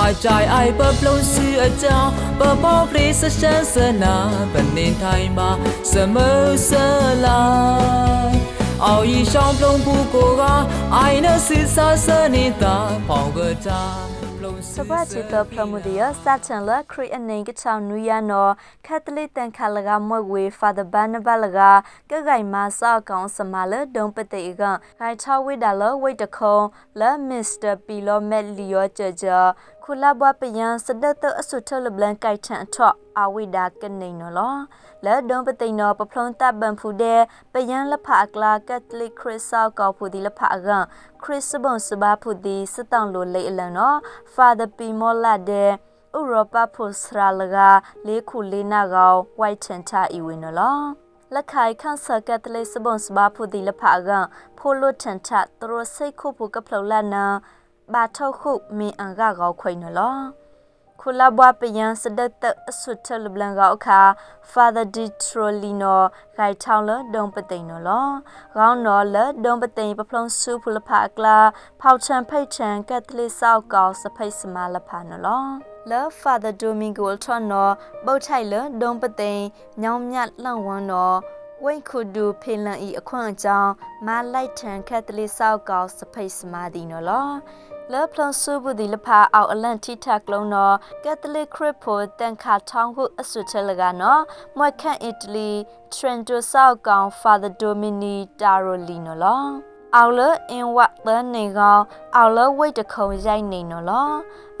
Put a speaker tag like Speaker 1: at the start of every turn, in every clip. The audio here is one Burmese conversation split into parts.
Speaker 1: my child i purple see a jaw purple place a chance na benin time ma samosa la အော်ရီရှောင်းပလုံးဘူးကိုကအိုင်နစစ်ဆာစနေတာပေါင်ကတာ
Speaker 2: စပတ်ချီတဖလမှုဒီယစာချန်လခရီအနေကချောင်းနူရနောကက်သလစ်တန်ခါလကမွက်ဝေဖာဒဘန်နဘလကကဂိုင်မာစာကောင်စမလဒုံပတေကဂိုင်ချဝိဒါလဝိတ်တခုံလမစ္စတာပီလိုမက်လီယောချာချာခုလာဘပယံစဒတ်အဆုထလဘလန်ကိုက်ထန်အထော့အဝိဒါကနေနော်လောလဲဒုံပတိနောပဖလုံးတဘန်ဖူတဲ့ပယံလဖအကလာကက်သလစ်ခရစ်ဆောက်ကောက်ဖူဒီလဖအက ခရစ်စဘွန်စဘာဖူဒီစတောင်းလိုလေအလန်နော် Father P မောလာတဲ့ဥရောပဖို့စရာလကလေးခုလေးနာကောင် white ချန်ချအီဝင်နော်လက်ခိုင်ခန့်ဆာကက်တလေးစဘွန်စဘာဖူဒီလဖအကဖိုလိုထန်ချသူတို့စိတ်ခုဖို့ကဖလောလာနာဘာထုတ်ခုမင်းအန်ကကောခွိနော် ခုလာဘွားပယံစဒတ်တအဆွတ်ထလဘလန်ကောအခါ Father Di Trolino ဂိုင်ထောင်းလဒုံပတိန်နော်လောခေါင်းနော်လဒုံပတိန်ပဖလုံးစုဖလဖအကလာဖောက်ချန်ဖိတ်ချန်ကက်သလစ်ဆောက်ကောင်စဖိတ်စမလဖာနော်လောလော Father Domingo ထွန်နော်ပုတ်ထိုက်လဒုံပတိန်ညောင်မြတ်လှန့်ဝန်းနော်ဝိတ်ခုဒူဖေလန်ဤအခွင့်အကြောင်းမာလိုက်ထန်ကက်သလစ်ဆောက်ကောင်စဖိတ်စမဒီနော်လော လောဖလန်ဆူဘူးဒီလဖာအောက်အလန်တီတက်လုံးနော်ကက်သလစ်ခရစ်ဖို့တန်ခါထောင်းဟုအဆွချလကနော်မွက်ခန့်အီတလီထရန်တိုဆောက်ကောင်ဖာသာဒိုမီနီတာရိုလီနော်လောအော်လအင်ဝတ်တန်နေကောင်အော်လဝိတ်တခုံရိုက်နေနော်လော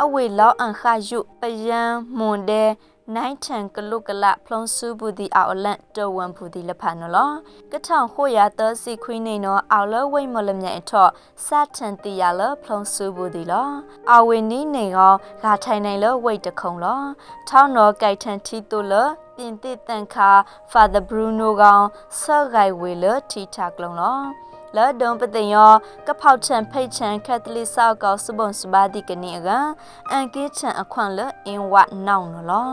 Speaker 2: အဝေလောက်အန်ခါယုပယံမွန်တဲ့ နိုင်ထန်ကလုကလဖလုံးစုဘူးဒီအော်လန်တဝန်ဘူးဒီလဖာနော်လောကထောင်ခိုရသစီခွင်းနေနော်အော်လဝိတ်မလမြိုင်အထော့စတ်ထန်တီရလဖလုံးစုဘူးဒီလောအဝေနီးနေကောင်ဂါထိုင်နိုင်လဝိတ်တခုံလောထောင်းနော်ကြိုက်ထန်တီတူလပြင်သစ်တန်ခါ Father Bruno ကောင်ဆော့ဂိုင်ဝေလတီတာကလုံးလော လာဒုံပတယောကဖောက်ချန်ဖိတ်ချန်ကက်သလစ်ဆောက်ကောစဘွန်စဘာဒီကနေကအန်ကေချန်အခွန်လအင်ဝတ်နောင်နော်လော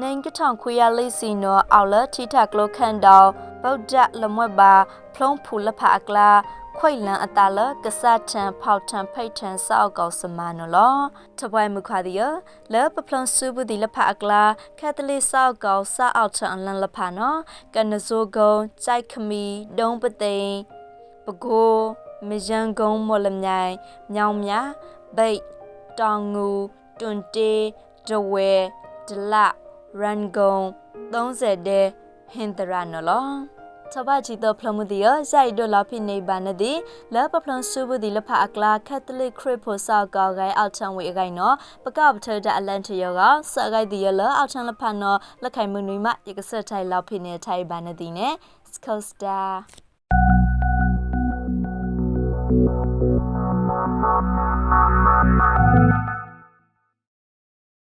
Speaker 2: နိုင်ကထောင်ခွေရလေးစီနော်အော်လတီတာကလိုခန်တောင်ဗုဒ္ဓလမွက်ပါဖလုံးဖူလဖအကလာခွိလန်အတာလကဆတ်ထန်ဖောက်ထန်ဖိတ်ထန်စောက်ကောစမနော်လောတပွဲမခွာဒီယလဲပပလန်စုဘူးဒီလဖအကလာကက်သလစ်စောက်ကောစအောက်ထန်အလန်လဖနော်ကနဇိုဂုံကြိုက်ခမီဒုံပသိန် ပကိုမယန်ကုံမော်လမြိုင်မြောင်မြဘိတ်တောင်ငူတွန်တေဒဝဲဒလရန်ဂုံ30တဲ့ဟင်တရာနော်လောချဘချီတဖလမှုဒီရစိုက်ဒလာဖိနေဘာနဒီလပဖလန်ဆူဘဒီလဖအကလာကက်သလစ်ခရစ်ဖိုဆောက်ကောဂိုင်အောက်ချန်ဝေအဂိုင်နော်ပကပထဒအလန်တယောကစအဂိုင်ဒီရလအောက်ချန်လဖနော်လက်ခိုင်မနွေမရကဆက်ထိုင်လောက်ဖိနေထိုင်ဘာနဒီနဲ့စကောစတာ
Speaker 3: thank you